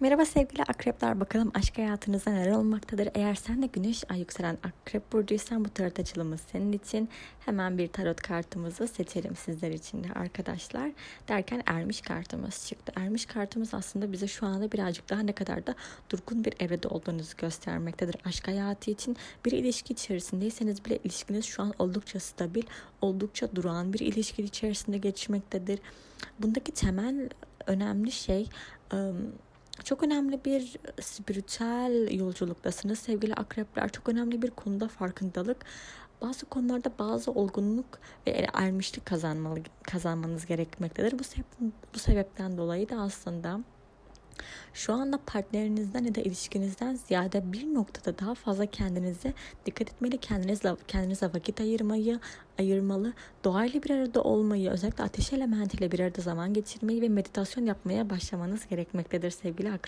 Merhaba sevgili akrepler. Bakalım aşk hayatınızda neler olmaktadır? Eğer sen de güneş ay yükselen akrep burcuysan bu tarot açılımı senin için. Hemen bir tarot kartımızı seçelim sizler için de arkadaşlar. Derken ermiş kartımız çıktı. Ermiş kartımız aslında bize şu anda birazcık daha ne kadar da durgun bir evrede olduğunuzu göstermektedir. Aşk hayatı için bir ilişki içerisindeyseniz bile ilişkiniz şu an oldukça stabil, oldukça durağan bir ilişki içerisinde geçmektedir. Bundaki temel önemli şey ım, çok önemli bir spiritüel yolculuktasınız sevgili akrepler. Çok önemli bir konuda farkındalık. Bazı konularda bazı olgunluk ve ermişlik kazanmalı, kazanmanız gerekmektedir. Bu, sebep, bu sebepten dolayı da aslında şu anda partnerinizden ya da ilişkinizden ziyade bir noktada daha fazla kendinize dikkat etmeli, kendinizle, kendinize vakit ayırmayı, ayırmalı, doğayla bir arada olmayı, özellikle ateş elementiyle bir arada zaman geçirmeyi ve meditasyon yapmaya başlamanız gerekmektedir sevgili akrep.